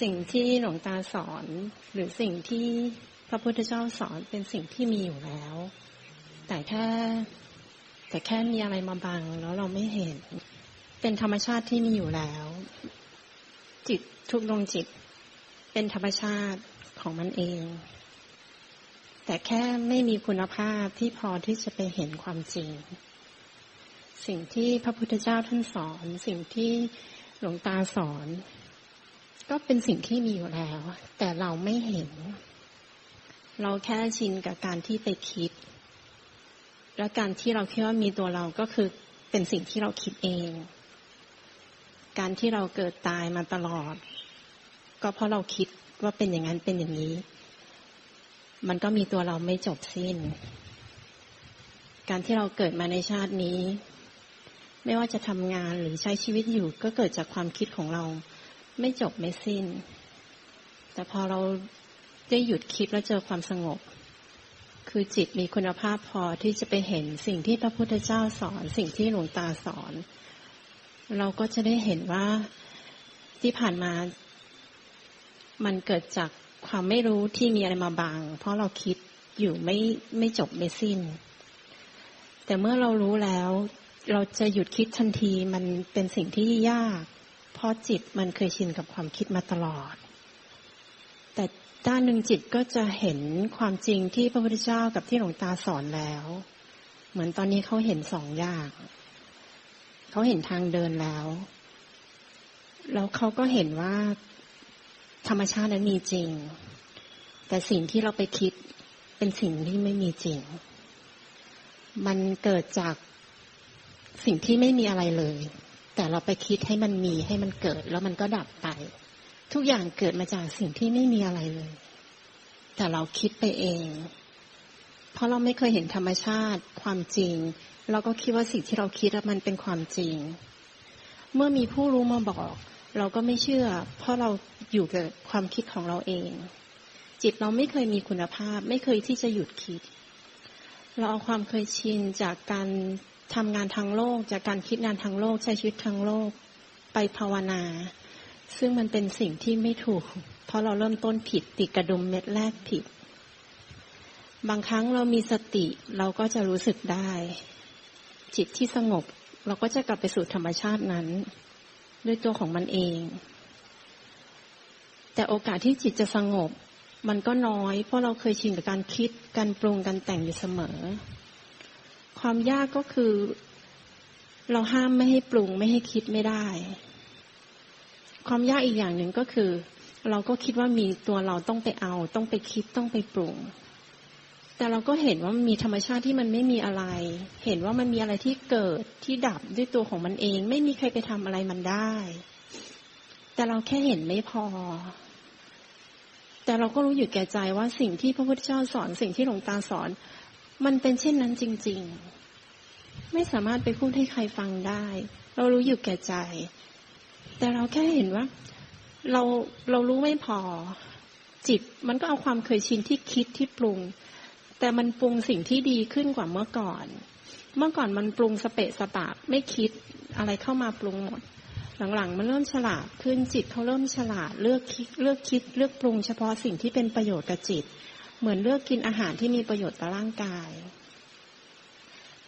สิ่งที่หลวงตาสอน หรือสิ่งที่พระพุทธเจ้าสอนเป็นสิ่งที่มีอยู่แล้ว แต่แค่แต่แค่มีอะไรมาบังแล้วเราไม่เห็น เป็นธรรมชาติที่มีอยู่แล้ว จิตทุกดวงจิต เป็นธรรมชาติของมันเอง แต่แค่ไม่มีคุณภาพที่พอที่จะไปเห็นความจริง สิ่งที่พระพุทธเจ้าท่านสอน สิ่งที่หลวงตาสอน ก็เป็นสิ่งที่มีอยู่แล้ว แต่เราไม่เห็น เราแค่ชินกับการที่ไปคิด และการที่เราคิดว่ามีตัวเราก็คือเป็นสิ่งที่เราคิดเอง การที่เราเกิดตายมาตลอด ก็เพราะเราคิดว่าเป็นอย่างนั้นเป็นอย่างนี้ มันก็มีตัวเราไม่จบสิ้น การที่เราเกิดมาในชาตินี้ ไม่ว่าจะทำงานหรือใช้ชีวิตอยู่ก็เกิดจากความคิดของเรา ไม่จบไม่สิ้น แต่พอเราได้หยุดคิดแล้วเจอความสงบ คือจิตมีคุณภาพพอที่จะไปเห็นสิ่งที่พระพุทธเจ้าสอน สิ่งที่หลวงตาสอน เราก็จะได้เห็นว่าที่ผ่านมา มันเกิดจากความไม่รู้ที่มีอะไรมาบังเพราะเราคิดอยู่ไม่ไม่จบไม่สิ้น แต่เมื่อเรารู้แล้ว เราจะหยุดคิดทันทีมันเป็นสิ่งที่ยาก ราะจิตมันเคยชินกับความคิดมาตลอด แต่ด้านหนึ่งจิตก็จะเห็นความจริงที่พระพุทธเจ้ากับที่หลวงตาสอนแล้ว เหมือนตอนนี้เขาเห็นสองอย่างเขาเห็นทางเดินแล้ว แล้วเขาก็เห็นว่าธรรมชาตินั้นมีจริง แต่สิ่งที่เราไปคิดเป็นสิ่งที่ไม่มีจริง มันเกิดจากสิ่งที่ไม่มีอะไรเลย แต่เราไปคิดให้มันมีให้มันเกิด แล้วมันก็ดับไป ทุกอย่างเกิดมาจากสิ่งที่ไม่มีอะไรเลย แต่เราคิดไปเอง เพราะเราไม่เคยเห็นธรรมชาติ ความจริง เราก็คิดว่าสิ่งที่เราคิดมันเป็นความจริง เมื่อมีผู้รู้มาบอก เราก็ไม่เชื่อ เพราะเราอยู่กับความคิดของเราเอง จิตเราไม่เคยมีคุณภาพ ไม่เคยที่จะหยุดคิด เราเอาความเคยชินจากการ ทำงานทางโลก จากการคิดงานทางโลก ใช้ชีวิตทางโลก ไปภาวนา ซึ่งมันเป็นสิ่งที่ไม่ถูก เพราะเราเริ่มต้นผิดติดกระดุมเม็ดแรกผิด บางครั้งเรามีสติเราก็จะรู้สึกได้ จิตที่สงบ เราก็จะกลับไปสู่ธรรมชาตินั้น ด้วยตัวของมันเอง แต่โอกาสที่จิตจะสงบ มันก็น้อย เพราะเราเคยชินกับการคิดการปรุงการแต่งอยู่เสมอ ความยากก็คือ เราห้ามไม่ให้ปรุงไม่ให้คิดไม่ได้ ความยากอีกอย่างหนึ่งก็คือ เราก็คิดว่ามีตัวเราต้องไปเอา ต้องไปคิดต้องไปปรุง แต่เราก็เห็นว่ามันมีธรรมชาติที่มันไม่มีอะไร เห็นว่ามันมีอะไรที่เกิดที่ดับด้วยตัวของมันเอง ไม่มีใครไปทำอะไรมันได้ แต่เราแค่เห็นไม่พอแต่เราก็รู้อยู่แก่ใจว่าสิ่งที่พระพุทธเจ้าสอนสิ่งที่หลวงตาสอน มันเป็นเช่นนั้นจริง ๆ ไม่สามารถไปพูดให้ใครฟังได้ เรารู้อยู่แก่ใจ แต่เราแค่เห็นว่า เราเรารู้ไม่พอ จิตมันก็เอาความเคยชินที่คิดที่ปรุง แต่มันปรุงสิ่งที่ดีขึ้นกว่าเมื่อก่อน เมื่อก่อนมันปรุงสเปะสปะไม่คิดอะไรเข้ามาปรุงหมด หลังๆ มันเริ่มฉลาดขึ้นจิตเขาเริ่มฉลาดเลือกคิดเลือกคิดเลือกปรุงเฉพาะสิ่งที่เป็นประโยชน์กับจิต เหมือนเลือกกินอาหารที่มีประโยชน์ต่อร่างกาย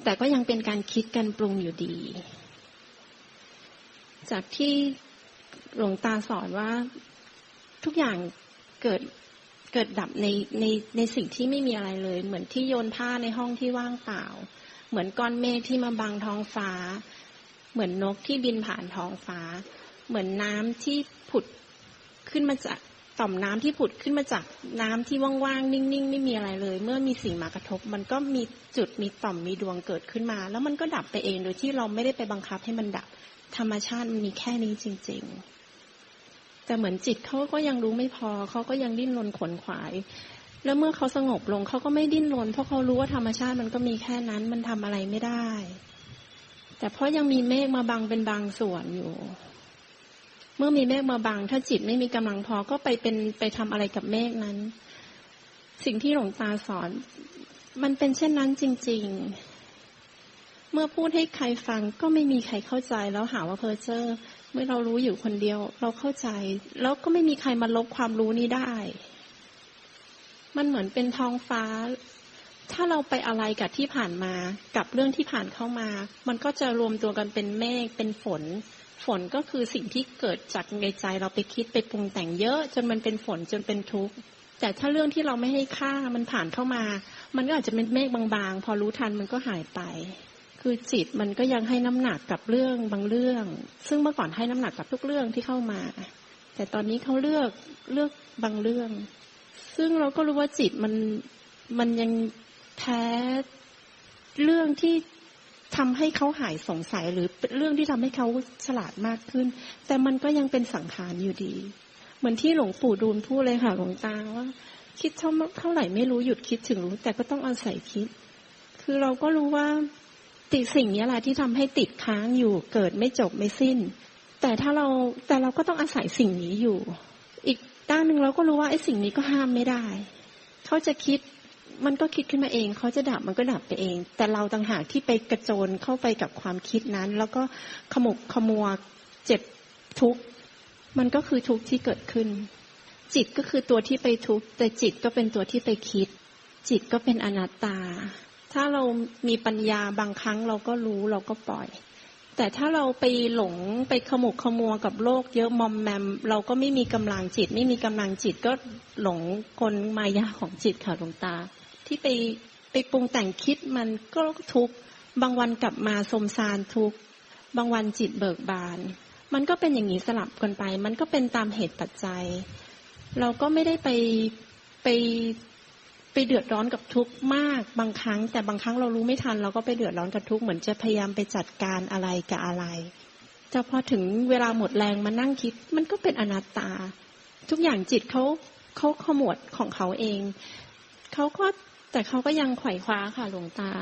แต่ก็ยังเป็นการคิดกันปรุงอยู่ดี จากที่หลวงตาสอนว่าทุกอย่างเกิดเกิดดับในในในสิ่งที่ไม่มีอะไรเลย เหมือนที่โยนผ้าในห้องที่ว่างเปล่า เหมือนก้อนเมฆที่มาบังท้องฟ้า เหมือนนกที่บินผ่านท้องฟ้า เหมือนน้ำที่ผุดขึ้นมาจาก ต่อมน้ำที่ผุดขึ้นมาจากน้ำที่ว่างๆนิ่งๆ ไม่มีอะไรเลย เมื่อมีสิ่งมากระทบ มันก็มีจุดมีต่อมมีดวงเกิดขึ้นมา แล้วมันก็ดับไปเองโดยที่เราไม่ได้ไปบังคับให้มันดับ ธรรมชาติมันมีแค่นี้จริง ๆ แต่เหมือนจิตเขาก็ยังรู้ไม่พอเขาก็ยังดิ้นรนขวนขวาย แล้วเมื่อเขาสงบลงเขาก็ไม่ดิ้นรนเพราะเขารู้ว่าธรรมชาติมันก็มีแค่นั้น มันทำอะไรไม่ได้ แต่เพราะยังมีเมฆมาบังเป็นบางส่วนอยู่ เมื่อมีเมฆมาบัง ถ้าจิตไม่มีกำลังพอก็ไปเป็นไปทำอะไรกับเมฆนั้น สิ่งที่หลวงตาสอน มันเป็นเช่นนั้นจริง ๆ เมื่อพูดให้ใครฟังก็ไม่มีใครเข้าใจแล้วหาว่าเพอเจอร์เมื่อเรารู้อยู่คนเดียว เราเข้าใจ แล้วก็ไม่มีใครมาลบความรู้นี้ได้ มันเหมือนเป็นท้องฟ้า ถ้าเราไปอะไรกับที่ผ่านมา กับเรื่องที่ผ่านเข้ามา มันก็จะรวมตัวกันเป็นเมฆเป็นฝน ฝนก็คือสิ่งที่เกิดจากในใจเราไปคิดไปปรุงแต่งเยอะจนมันเป็นฝนจนเป็นทุกข์แต่ถ้าเรื่องที่เราไม่ให้ค่ามันผ่านเข้ามา มันก็อาจจะเป็นเมฆบางๆ พอรู้ทันมันก็หายไป คือจิตมันก็ยังให้น้ำหนักกับเรื่องบางเรื่อง ซึ่งเมื่อก่อนให้น้ำหนักกับทุกเรื่องที่เข้ามา แต่ตอนนี้เขาเลือกเลือกบางเรื่อง ซึ่งเราก็รู้ว่าจิตมันมันยังแท้เรื่องที่ ทำให้เขาหายสงสัยหรือเรื่องที่ทำให้เขาฉลาดมากขึ้น แต่มันก็ยังเป็นสังขารอยู่ดี เหมือนที่หลวงปู่ดูลพูดเลยค่ะหลวงตาว่า คิดเท่าเท่าไหร่ไม่รู้หยุดคิดถึงรู้ แต่ก็ต้องอาศัยคิด คือเราก็รู้ว่าติดสิ่งนี้แหละที่ทำให้ติดค้างอยู่เกิดไม่จบไม่สิ้น แต่ถ้าเราแต่เราก็ต้องอาศัยสิ่งนี้อยู่ อีกด้านหนึ่งเราก็รู้ว่าไอ้สิ่งนี้ก็ห้ามไม่ได้ เขาจะคิด มันก็คิดขึ้นมาเองเขาจะดับมันก็ดับไปเอง แต่เราต่างหากที่ไปกระโจนเข้าไปกับความคิดนั้น แล้วก็ขมุกขมัวเจ็บทุกข์มันก็คือทุกข์ที่เกิดขึ้น จิตก็คือตัวที่ไปทุกข์แต่จิตก็เป็นตัวที่ไปคิด จิตก็เป็นอนัตตา ถ้าเรามีปัญญาบางครั้งเราก็รู้เราก็ปล่อย แต่ถ้าเราไปหลงไปขมุกขมัวกับโลกเยอะมอมแมม เราก็ไม่มีกำลังจิต ไม่มีกำลังจิตก็หลงกลมายาของจิตค่ะหลวงตา ที่ไปไปปรุงแต่งคิดมันก็ทุกบางวันกลับมาสมสารทุกบางวันจิตเบิกบาน มันก็เป็นอย่างนี้สลับกันไป มันก็เป็นตามเหตุปัจจัย เราก็ไม่ได้ไปไป ไปเดือดร้อนกับทุกข์มากบางครั้ง แต่บางครั้งเรารู้ไม่ทัน เราก็ไปเดือดร้อนกับทุกข์เหมือนจะพยายามไปจัดการอะไรกับอะไรแต่พอถึงเวลาหมดแรงมานั่งคิด มันก็เป็นอนัตตา ทุกอย่างจิตเขาเขาขมวดของเขาเองเขาก็แต่เขาก็ยังไขว่คว้าค่ะหลวงตา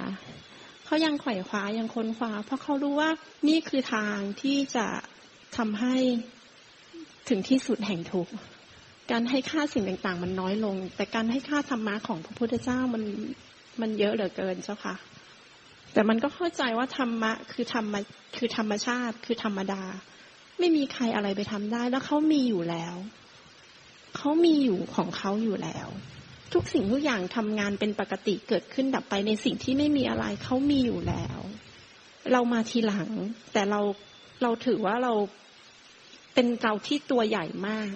เขายังไขว่คว้ายังค้นคว้า เพราะเขารู้ว่านี่คือทางที่จะทำให้ถึงที่สุดแห่งทุกข์ การให้ค่าสิ่งต่างๆ มันน้อยลง แต่การให้ค่าธรรมะของพระพุทธเจ้ามันมันเยอะเหลือเกินเจ้าค่ะ แต่มันก็เข้าใจว่าธรรมะคือธรรมคือธรรมชาติคือธรรมดา ไม่มีใครอะไรไปทำได้ แล้วเขามีอยู่แล้วเขามีอยู่ของเขาอยู่แล้ว ทุกสิ่งทุกอย่างทำงานเป็นปกติเกิดขึ้นดับไปในสิ่งที่ไม่มีอะไรเขามีอยู่แล้ว เรามาทีหลัง แต่เราเราถือว่าเราเป็นเราที่ตัวใหญ่มาก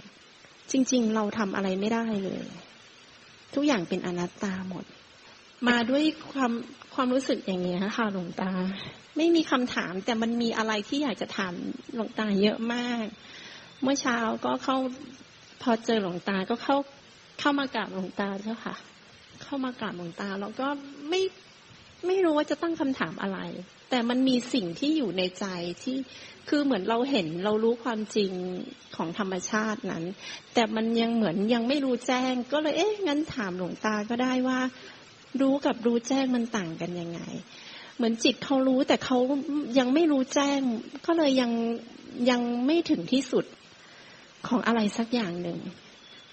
จริง ๆ เราทำอะไรไม่ได้เลย ทุกอย่างเป็นอนัตตาหมด มาด้วยความความรู้สึกอย่างนี้ค่ะหลวงตา ไม่มีคำถามแต่มันมีอะไรที่อยากจะถามหลวงตาเยอะมาก เมื่อเช้าก็เข้าพอเจอหลวงตาก็เข้าเข้ามากราบหลวงตาเจ้าค่ะ เข้ามากราบหลวงตา แล้วก็ไม่ ไม่รู้ว่าจะตั้งคำถามอะไร แต่มันมีสิ่งที่อยู่ในใจที่คือเหมือนเราเห็นเรารู้ความจริงของธรรมชาตินั้น แต่มันยังเหมือนยังไม่รู้แจ้ง ก็เลยเอ๊ะงั้นถามหลวงตาก็ได้ว่า รู้กับรู้แจ้งมันต่างกันยังไง เหมือนจิตเขารู้แต่เขายังไม่รู้แจ้ง ก็เลยยังยังไม่ถึงที่สุดของอะไรสักอย่างหนึ่ง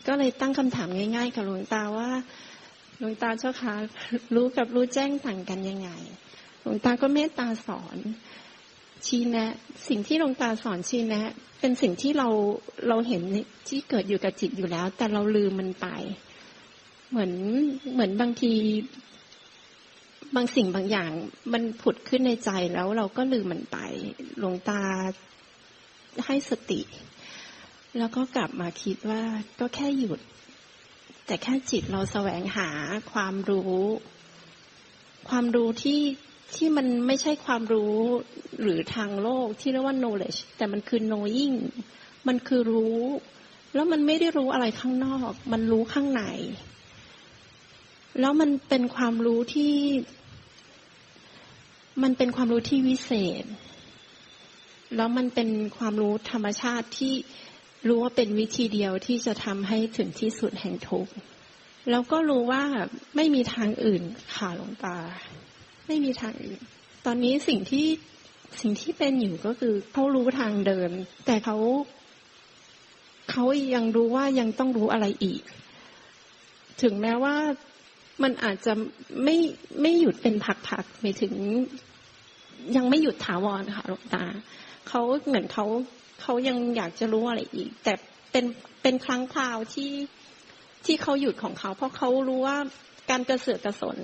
ก็เลยตั้งคำถามง่าย ๆ กับหลวงตาว่า หลวงตาเจ้าคะรู้กับรู้แจ้งต่างกันยังไงหลวงตาก็เมตตาสอนชี้แนะ สิ่งที่หลวงตาสอนชี้แนะ เป็นสิ่งที่เราเราเห็นที่เกิดอยู่กับจิตอยู่แล้ว แต่เราลืมมันไป เหมือนเหมือนบางทีบางสิ่งบางอย่างมันผุดขึ้นในใจแล้วเราก็ลืมมันไป หลวงตาให้สติ แล้วก็กลับมาคิดว่าก็แค่หยุด แต่แค่จิตเราแสวงหาความรู้ ความรู้ที่ที่มันไม่ใช่ความรู้หรือทางโลกที่เรียกว่า knowledge แต่มันคือ knowing มันคือรู้ แล้วมันไม่ได้รู้อะไรข้างนอก มันรู้ข้างใน แล้วมันเป็นความรู้ที่ มันเป็นความรู้ที่วิเศษ แล้วมันเป็นความรู้ธรรมชาติที่ รู้ว่าเป็นวิธีเดียวที่จะทำให้ถึงที่สุดแห่งทุกข์แล้วก็รู้ว่าไม่มีทางอื่นค่ะหลวงตา ไม่มีทางอื่น ตอนนี้สิ่งที่สิ่งที่เป็นอยู่ก็คือเขารู้ทางเดิน แต่เขาเขายังรู้ว่ายังต้องรู้อะไรอีก ถึงแม้ว่ามันอาจจะไม่ไม่หยุดเป็นผักๆไม่ถึง ยังไม่หยุดถาวรค่ะหลวงตาเขาเหมือนเขา เขายังอยากจะรู้อะไรอีก แต่เป็นเป็นครั้งคราวที่ที่เขาหยุดของเขา เพราะเขารู้ว่าการกระเสือกกระสน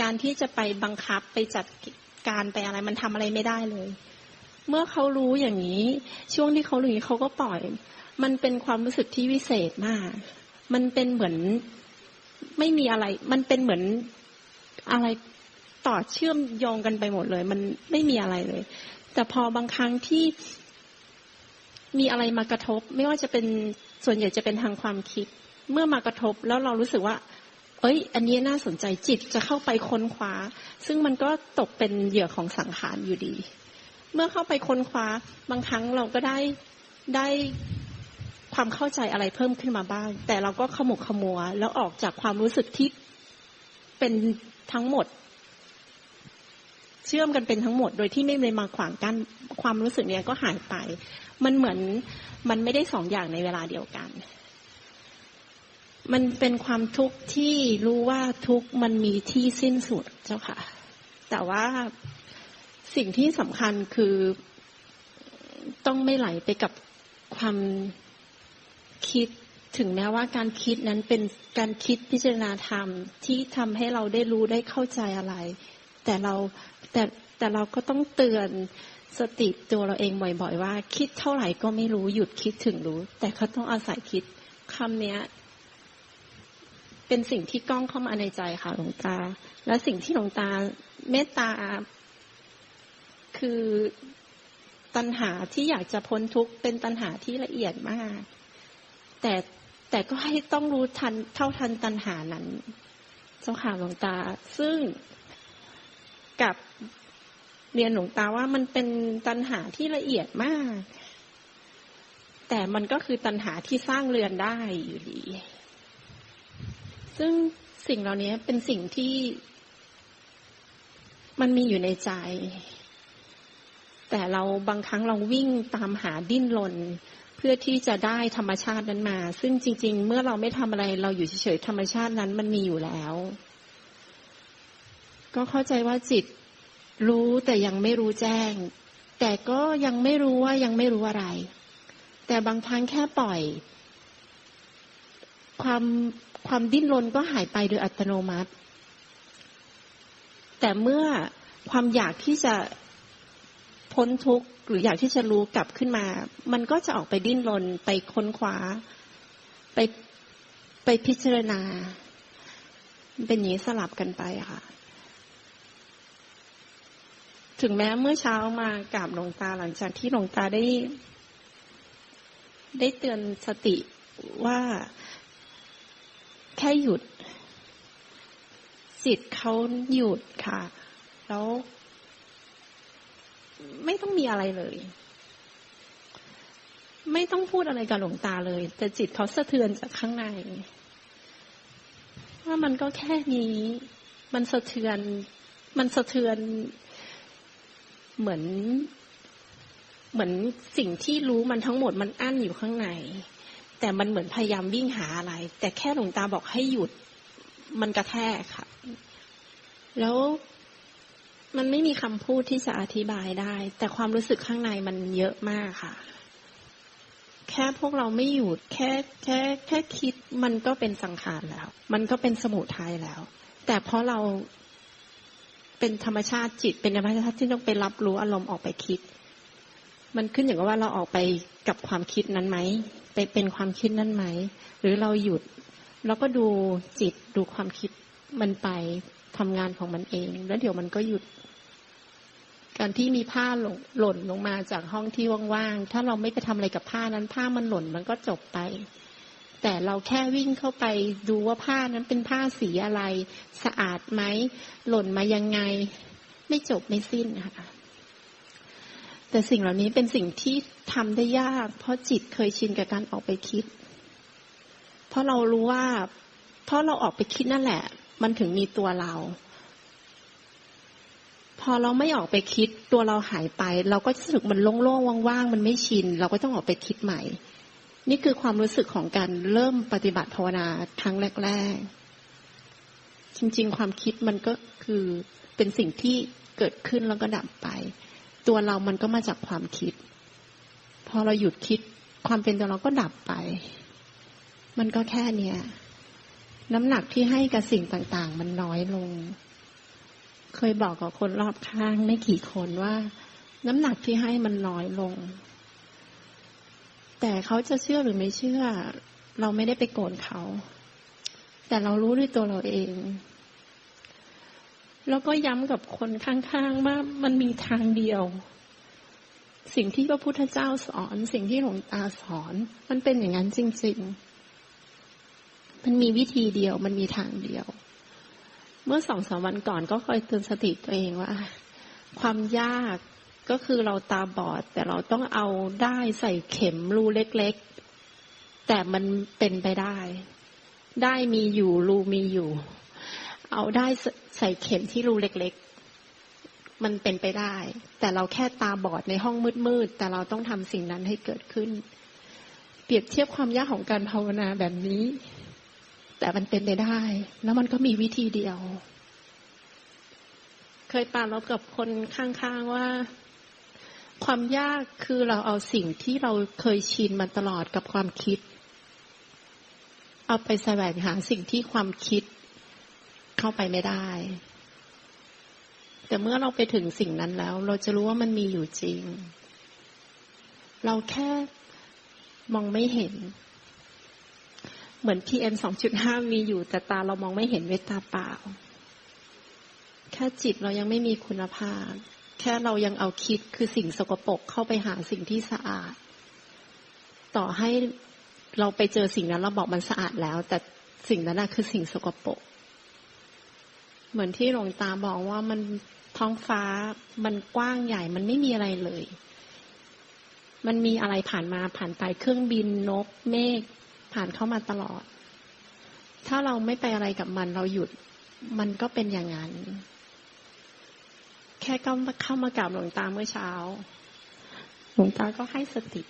การที่จะไปบังคับไปจัดการไปอะไร มันทำอะไรไม่ได้เลย เมื่อเขารู้อย่างนี้ ช่วงที่เขารู้อย่างนี้เขาก็ปล่อย มันเป็นความรู้สึกที่วิเศษมาก มันเป็นเหมือนไม่มีอะไร มันเป็นเหมือนอะไรต่อเชื่อมโยงกันไปหมดเลย มันไม่มีอะไรเลย แต่พอบางครั้งที่ มีอะไรมากระทบ ไม่ว่าจะเป็นส่วนใหญ่จะเป็นทางความคิด เมื่อมากระทบแล้วเรารู้สึกว่า เอ้ย อันนี้น่าสนใจจิตจะเข้าไปค้นคว้า ซึ่งมันก็ตกเป็นเหยื่อของสังขารอยู่ดี เมื่อเข้าไปค้นคว้าบางครั้งเราก็ได้ได้ความเข้าใจอะไรเพิ่มขึ้นมาบ้าง แต่เราก็ขมุกขมัว แล้วออกจากความรู้สึกที่เป็นทั้งหมด เชื่อมกันเป็นทั้งหมด โดยที่ไม่เลยมาขวางกั้นความรู้สึกเนี้ยก็หายไป มันเหมือนมันไม่ได้สองอย่างในเวลาเดียวกัน มันเป็นความทุกข์ที่รู้ว่าทุกข์มันมีที่สิ้นสุดเจ้าค่ะ แต่ว่าสิ่งที่สำคัญคือต้องไม่ไหลไปกับความคิดถึงแม้ว่าการคิดนั้นเป็นการคิดพิจารณาธรรมที่ทำให้เราได้รู้ได้เข้าใจอะไร แต่เรา แต่แต่เราก็ต้องเตือนสติตัวเราเองบ่อยๆว่า คิดเท่าไหร่ก็ไม่รู้หยุดคิดถึงรู้ แต่เขาต้องอาศัยคิดคำเนี้ย เป็นสิ่งที่ก้องเข้ามาในใจค่ะหลวงตา และสิ่งที่หลวงตาเมตตา คือตัณหาที่อยากจะพ้นทุกข์เป็นตัณหาที่ละเอียดมาก แต่แต่ก็ให้ต้องรู้ทันเท่าทันตัณหานั้นเจ้าค่ะหลวงตา ซึ่ง กับเรียนหลวงตาว่ามันเป็นตัณหาที่ละเอียดมาก แต่มันก็คือตัณหาที่สร้างเรือนได้อยู่ดี ซึ่งสิ่งเหล่านี้เป็นสิ่งที่มันมีอยู่ในใจ แต่เราบางครั้งเราวิ่งตามหาดิ้นรนเพื่อที่จะได้ธรรมชาตินั้นมา ซึ่งจริง ๆ เมื่อเราไม่ทำอะไร เราอยู่เฉยๆธรรมชาตินั้นมันมีอยู่แล้ว ก็เข้าใจว่าจิตรู้แต่ยังไม่รู้แจ้ง แต่ก็ยังไม่รู้ว่ายังไม่รู้อะไร แต่บางครั้งแค่ปล่อย ความความดิ้นรนก็หายไปโดยอัตโนมัติ แต่เมื่อความอยากที่จะพ้นทุกข์หรืออยากที่จะรู้กลับขึ้นมา มันก็จะออกไปดิ้นรนไปค้นคว้า ไปไปพิจารณา เป็นอย่างนี้สลับกันไปค่ะ ถึงแม้เมื่อเช้ามากราบหลวงตาหลังจากที่หลวงตาได้ ได้เตือนสติว่าแค่หยุดจิตเขาหยุดค่ะ แล้ว ไม่ต้องมีอะไรเลย ไม่ต้องพูดอะไรกับหลวงตาเลย แต่จิตเขาสะเทือนจากข้างในว่ามันก็แค่นี้ มันสะเทือน มันสะเทือน เหมือน เหมือนสิ่งที่รู้มันทั้งหมดมันอั้นอยู่ข้างใน แต่มันเหมือนพยายามวิ่งหาอะไร แต่แค่หลวงตาบอกให้หยุดมันกระแทกค่ะ แล้วมันไม่มีคำพูดที่จะอธิบายได้ แต่ความรู้สึกข้างในมันเยอะมากค่ะ แค่พวกเราไม่หยุดแค่แค่แค่คิดมันก็เป็นสังขารแล้ว มันก็เป็นสมุทัยแล้ว แต่เพราะเรา เป็นธรรมชาติจิต เป็นธรรมชาติที่ต้องไปรับรู้อารมณ์ออกไปคิด มันขึ้นอยู่กับว่าเราออกไปกับความคิดนั้นไหมไปเป็นความคิดนั้นไหม หรือเราหยุดแล้วก็ดูจิตดูความคิดมันไปทำงานของมันเอง แล้วเดี๋ยวมันก็หยุด การที่มีผ้าหล่นหล่นลงมาจากห้องที่ว่างๆถ้าเราไม่ไปทำอะไรกับผ้านั้น ผ้ามันหล่นมันก็จบไป แต่เราแค่วิ่งเข้าไปดูว่าผ้านั้นเป็นผ้าสีอะไร สะอาดไหม หล่นมายังไง ไม่จบไม่สิ้นค่ะแต่สิ่งเหล่านี้เป็นสิ่งที่ทำได้ยาก เพราะจิตเคยชินกับการออกไปคิด เพราะเรารู้ว่า เพราะเราออกไปคิดนั่นแหละ มันถึงมีตัวเรา พอเราไม่ออกไปคิดตัวเราหายไป เราก็รู้สึกมันโล่งๆว่างๆมันไม่ชิน เราก็ต้องออกไปคิดใหม่ นี่คือความรู้สึกของการเริ่มปฏิบัติภาวนาครั้งแรก ๆ จริง ๆ ความคิดมันก็คือเป็นสิ่งที่เกิดขึ้นแล้วก็ดับไป ตัวเรามันก็มาจากความคิด พอเราหยุดคิดความเป็นตัวเราก็ดับไป มันก็แค่เนี้ยน้ำหนักที่ให้กับสิ่งต่าง ๆ มันน้อยลง เคยบอกกับคนรอบข้างไม่กี่คนว่า น้ำหนักที่ให้มันน้อยลง แต่เขาจะเชื่อหรือไม่เชื่อ เราไม่ได้ไปโกรธเขา แต่เรารู้ด้วยตัวเราเอง แล้วก็ย้ำกับคนข้างๆว่ามันมีทางเดียว สิ่งที่พระพุทธเจ้าสอน สิ่งที่หลวงตาสอน มันเป็นอย่างนั้นจริง ๆ มันมีวิธีเดียว มันมีทางเดียว เมื่อสองสามวันก่อนก็คอยเตือนสติตัวเองว่า ความยาก ก็คือเราตาบอด แต่เราต้องเอาได้ใส่เข็มรูเล็กๆ แต่มันเป็นไปได้ ได้มีอยู่รูมีอยู่ เอาได้ใส่เข็มที่รูเล็กๆ มันเป็นไปได้ แต่เราแค่ตาบอดในห้องมืดๆ แต่เราต้องทำสิ่งนั้นให้เกิดขึ้น เปรียบเทียบความยากของการภาวนาแบบนี้ แต่มันเป็นไปได้ แล้วมันก็มีวิธีเดียว เคยปาลบกับคนข้างๆว่า ความยากคือเราเอาสิ่งที่เราเคยชินมาตลอดกับความคิด เอาไปแสวงหาสิ่งที่ความคิดเข้าไปไม่ได้ แต่เมื่อเราไปถึงสิ่งนั้นแล้ว เราจะรู้ว่ามันมีอยู่จริง เราแค่มองไม่เห็น เหมือน PM 2.5 มีอยู่แต่ตาเรามองไม่เห็นเวตาเปล่า แค่จิตเรายังไม่มีคุณภาพ แค่เรายังเอาคิดคือสิ่งสกปรกเข้าไปหาสิ่งที่สะอาด ต่อให้เราไปเจอสิ่งนั้นเราบอกมันสะอาดแล้ว แต่สิ่งนั้นคือสิ่งสกปรกเหมือนที่หลวงตาบอกว่ามันท้องฟ้ามันกว้างใหญ่มันไม่มีอะไรเลย มันมีอะไรผ่านมาผ่านไปเครื่องบินนก เมฆผ่านเข้ามาตลอด ถ้าเราไม่ไปอะไรกับมันเราหยุด มันก็เป็นอย่างนั้น แค่ก็เข้ามากราบหลวงตาเมื่อเช้า หลวงตาก็ให้สติ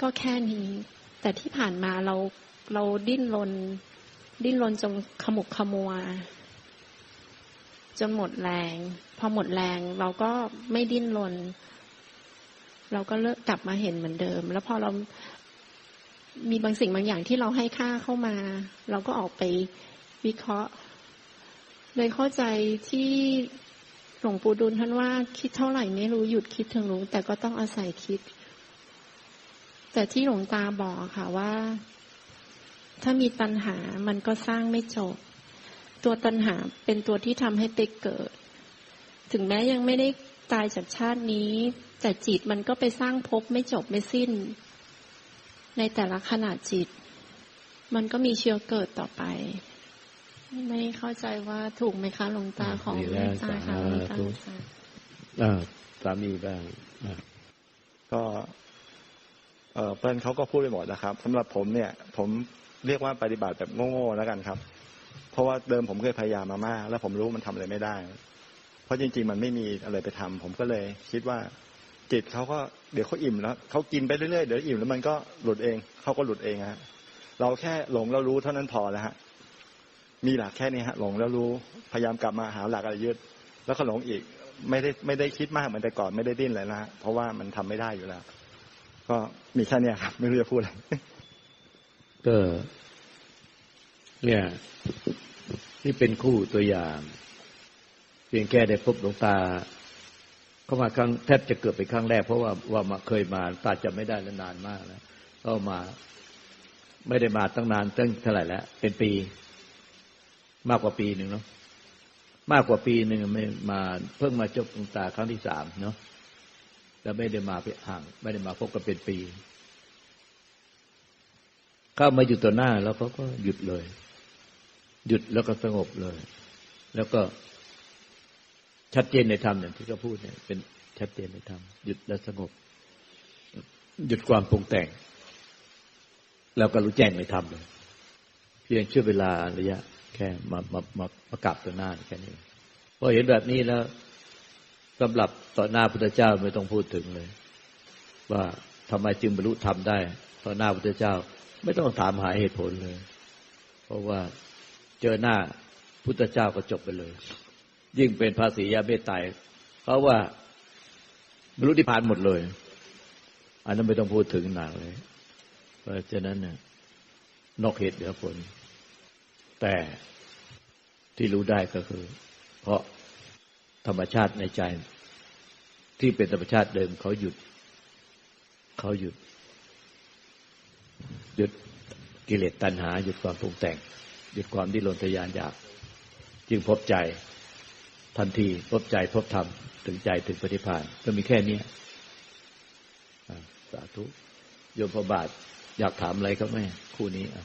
ก็แค่นี้ แต่ที่ผ่านมาเราเราดิ้นรนดิ้นรนจนขมุกขมัวจนหมดแรง พอหมดแรง เราก็ไม่ดิ้นรนเราก็เลิกกลับมาเห็นเหมือนเดิม แล้วพอเรามีบางสิ่งบางอย่างที่เราให้ค่าเข้ามา เราก็ออกไปวิเคราะห์เลยเข้าใจที่ หลวงปู่ดุลท่านว่าคิดเท่าไหร่ไม่รู้หยุดคิดถึงรู้แต่ก็ต้องอาศัยคิด แต่ที่หลวงตาบอกค่ะว่า ถ้ามีตัณหามันก็สร้างไม่จบ ตัวตัณหาเป็นตัวที่ทำให้ไปเกิด ถึงแม้ยังไม่ได้ตายจากชาตินี้ แต่จิตมันก็ไปสร้างภพไม่จบไม่สิ้น ในแต่ละขณะจิต มันก็มีเชื้อเกิดต่อไป ไม่เข้าใจว่าถูกไหมคะหลวงตาของหลวงตาค่ะหลวงตาอ่าสามีบ้างก็เออเปิ้ลเขาก็พูดไปหมดนะครับสำหรับผมเนี่ย ผมเรียกว่าปฏิบัติแบบโง่ๆแล้วกันครับ เพราะว่าเดิมผมเคยพยายามมามากแล้วผมรู้มันทำอะไรไม่ได้ เพราะจริง ๆ มันไม่มีอะไรไปทำผมก็เลยคิดว่า จิตเขาก็เดี๋ยวเขาอิ่มแล้วเขากินไปเรื่อยๆเดี๋ยวอิ่มแล้วมันก็หลุดเองเขาก็หลุดเองฮะเราแค่หลงแล้วรู้เท่านั้นพอแล้วฮะ มีหลักแค่นี้ฮะหลงแล้วรู้พยายามกลับมาหาหลักอะไรยึดแล้วก็หลงอีกไม่ได้ไม่ได้คิดมากเหมือนแต่ก่อนไม่ได้ดิ้นเลยนะะเพราะว่ามันทำไม่ได้อยู่แล้ว ก็มีแค่นี้ครับ ไม่รู้จะพูดอะไรก็เนี่ยนี่เป็นคู่ตัวอย่าง เพียงแค่ได้พบหลวงตา เข้ามาครั้งแทบจะเกือบเป็นครั้งแรก เพราะว่าว่ามาเคยมาตาจะไม่ได้แล้วนานมากแล้วก็มาไม่ได้มาตั้งนานตั้งเท่าไหร่แล้วเป็นปี มากกว่าปีหนึ่งเนาะมากกว่าปีหนึ่งไม่มาเพิ่งมาจบหลวงตาครั้งที่สามเนาะแล้วไม่ได้มาไปห่าง ไม่ได้มาพบกันเป็นปี เข้ามาอยู่ต่อหน้าแล้วเขาก็หยุดเลย หยุดแล้วก็สงบเลย แล้วก็ชัดเจนในธรรมอย่างที่เขาพูดเนี่ย เป็นชัดเจนในธรรมหยุดแล้วสงบ หยุดความปรุงแต่ง แล้วก็รู้แจ้งในธรรมเลย เพียงช่วเวลาระยะ แค่มามามาประกับต่อหน้าแค่นี้พอเห็นแบบนี้แล้วสำหรับต่อหน้าพุทธเจ้าไม่ต้องพูดถึงเลย ว่าทำไมจึงบรรลุธรรมได้ ต่อหน้าพุทธเจ้า ไม่ต้องถามหาเหตุผลเลย เพราะว่าเจอหน้าพุทธเจ้าก็จบไปเลย ยิ่งเป็นภาษียาเมตไตเพราะว่าบรรลุนิพพานหมดเลย อันนั้นไม่ต้องพูดถึงหนักเลย เพราะฉะนั้นเนี่ยนอกเหตุเหนือผล แต่ที่รู้ได้ก็คือ เพราะธรรมชาติในใจ ที่เป็นธรรมชาติเดิมเขาหยุด เขาหยุด หยุดกิเลสตัณหา หยุดความปรุงแต่ง หยุดความดิ้นรนทยานอยาก จึงพบใจทันทีพบใจพบธรรม ถึงใจถึงปฏิภาณก็มีแค่นี้สาธุโยมพบาท อยากถามอะไรครับแม่คู่นี้อะ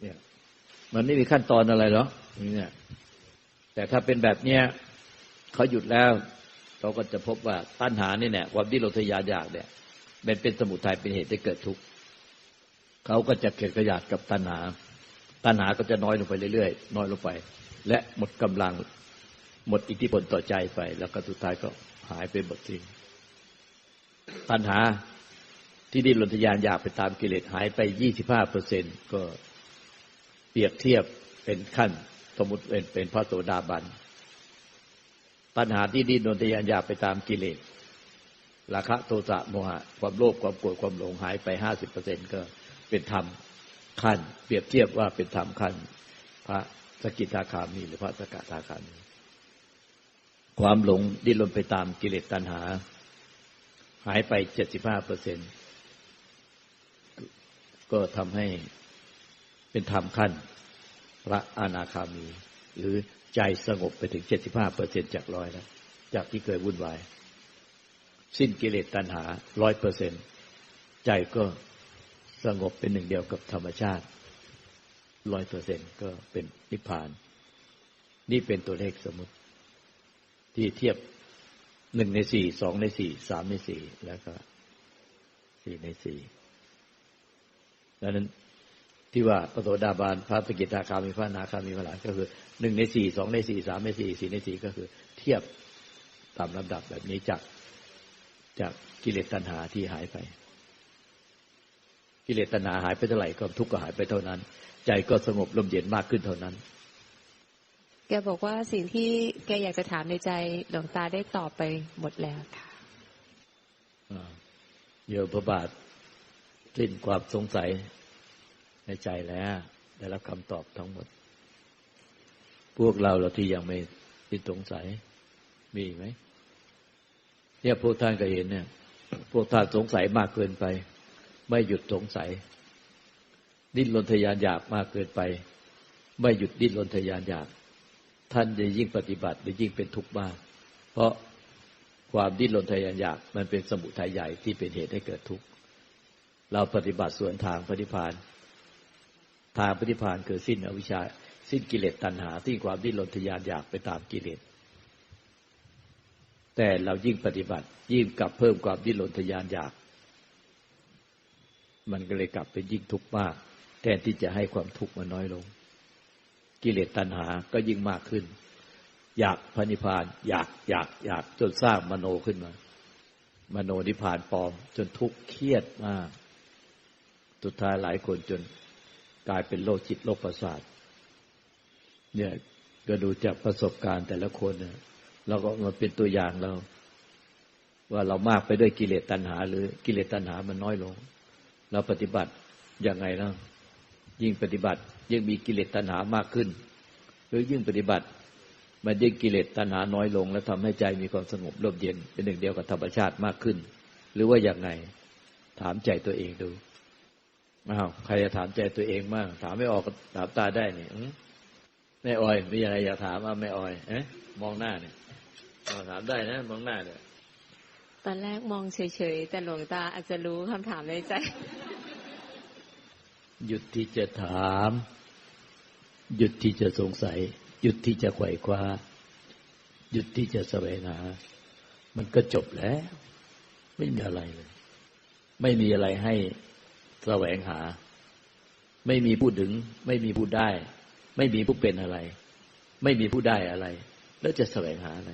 เนี่ย มันไม่มีขั้นตอนอะไรหรอกเนี่ยแต่ถ้าเป็นแบบเนี้ยเขาหยุดแล้ว เราก็จะพบว่าตัณหานี่เนี่ยความดิ้นรนทยานอยากเนี่ยมันเป็นสมุทัยเป็นเหตุให้เกิดทุกข์เขาก็จะเกิดกระยาดกับตัณหา ตัณหาก็จะน้อยลงไปเรื่อยๆ น้อยลงไป และหมดกำลัง หมดอิทธิพลต่อใจไป แล้วก็สุดท้ายก็หายไปหมดสิ้นตัณหาที่ดิ้นรนทยานอยากไปตามกิเลสหายไปยี่สิบห้าเปอร์เซ็นก็ เปรียบเทียบเป็นขั้น สมมติเป็นเป็นพระโสดาบันตัณหาที่ดิ้นรนทยานอยากไปตามกิเลสราคะโทสะโมหะ ความโลภความโกรธความหลงหายไปห้าสิบเปอร์เซ็นก็เป็นธรรมขั้น เปรียบเทียบว่าเป็นธรรมขั้น พระสกิทาคามีหรือพระสกทาคามีความหลงดิ้นรนไปตามกิเลสตัณหา หายไปเจ็ดสิบห้าเปอร์เซ็นก็ทำให้ เป็นธรรมขั้นพระอนาคามี หรือใจสงบไปถึงเจ็ดสิบห้าเปอร์เซ็นจากร้อยแล้วจากที่เคยวุ่นวาย สิ้นกิเลสตัณหาร้อยเปอร์เซ็นใจก็สงบเป็นหนึ่งเดียวกับธรรมชาติร้อยเปอร์เซ็นก็เป็นนิพพาน นี่เป็นตัวเลขสมมติ ที่เทียบหนึ่งในสี่สองในสี่สามในสี่แล้วก็สี่ในสี่ดังนั้น ที่ว่าพระโสดาบันพระสกิทาคามีพระนาคามีพระหลานก็คือหนึ่งในสี่สองในสี่สามในสี่สี่ในสี่ก็คือ เทียบตามลำดับแบบนี้จากจากกิเลสตัณหาที่หายไป กิเลสตัณหาหายไปเท่าไหร่ก็ทุกข์ก็หายไปเท่านั้น ใจก็สงบลมเย็นมากขึ้นเท่านั้น แกบอกว่าสิ่งที่แกอยากจะถามในใจหลวงตาได้ตอบไปหมดแล้วค่ะเยอะพระบาทสิ้นความสงสัย ในใจแล้ว ได้รับคำตอบทั้งหมด พวกเราเราที่ยังไม่ติดสงสัย มีไหมเนี่ยพวกท่านก็เห็นเนี่ย พวกท่านสงสัยมากเกินไป ไม่หยุดสงสัย ดิ้นรนทยานอยากมากเกินไป ไม่หยุดดิ้นรนทยานอยาก ท่านจะยิ่งปฏิบัติจะยิ่งเป็นทุกข์มาก เพราะความดิ้นรนทยานอยากมันเป็นสมุทัยใหญ่ที่เป็นเหตุให้เกิดทุกข์ เราปฏิบัติส่วนทางปฏิพาน ทางปฏิพานคือสิ้นอวิชชา สิ้นกิเลสตัณหา สิ้นความดิ้นรนทยานอยากไปตามกิเลสแต่เรายิ่งปฏิบัติ ยิ่งกลับเพิ่มความดิ้นรนทยานอยาก มันก็เลยกลับเป็นยิ่งทุกข์มาก แทนที่จะให้ความทุกข์มันน้อยลง กิเลสตัณหาก็ยิ่งมากขึ้น อยากพระนิพพาน อยากอยากอยากจนสร้างมโนขึ้นมา มโนนิพพานปลอม จนทุกข์เครียดมากสุดท้ายหลายคนจน กลายเป็นโรคจิตโรคประสาท เนี่ยก็ดูจากประสบการณ์แต่ละคนเนี่ยเราก็มาเป็นตัวอย่างเรา ว่าเรามากไปด้วยกิเลสตัณหา หรือกิเลสตัณหามันน้อยลง เราปฏิบัติยังไงนะยิ่งปฏิบัติ ยิ่งมีกิเลสตัณหามากขึ้น หรือยิ่งปฏิบัติ มันยิ่งกิเลสตัณหาน้อยลง แล้วทำให้ใจมีความสงบร่มเย็นเป็นหนึ่งเดียวกับธรรมชาติมากขึ้น หรือว่าอย่างไงถามใจตัวเองดู อ้าวใครจะถามใจตัวเองบ้างถามไม่ออกถามตาได้นี่แม่ออยมีอะไรอยากถามว่าแม่ออยเอ๊ะมองหน้าเนี่ยถามได้นะมองหน้าเนี่ยตอนแรกมองเฉยๆแต่หลวงตาอาจจะรู้คำถามในใจ หยุดที่จะถาม หยุดที่จะสงสัย หยุดที่จะไขว่คว้าหยุดที่จะแสวงหา มันก็จบแล้ว ไม่มีอะไรเลย ไม่มีอะไรให้ แสวงหา ไม่มีผู้ถึง ไม่มีผู้ได้ ไม่มีผู้เป็นอะไร ไม่มีผู้ได้อะไร แล้วจะแสวงหาอะไร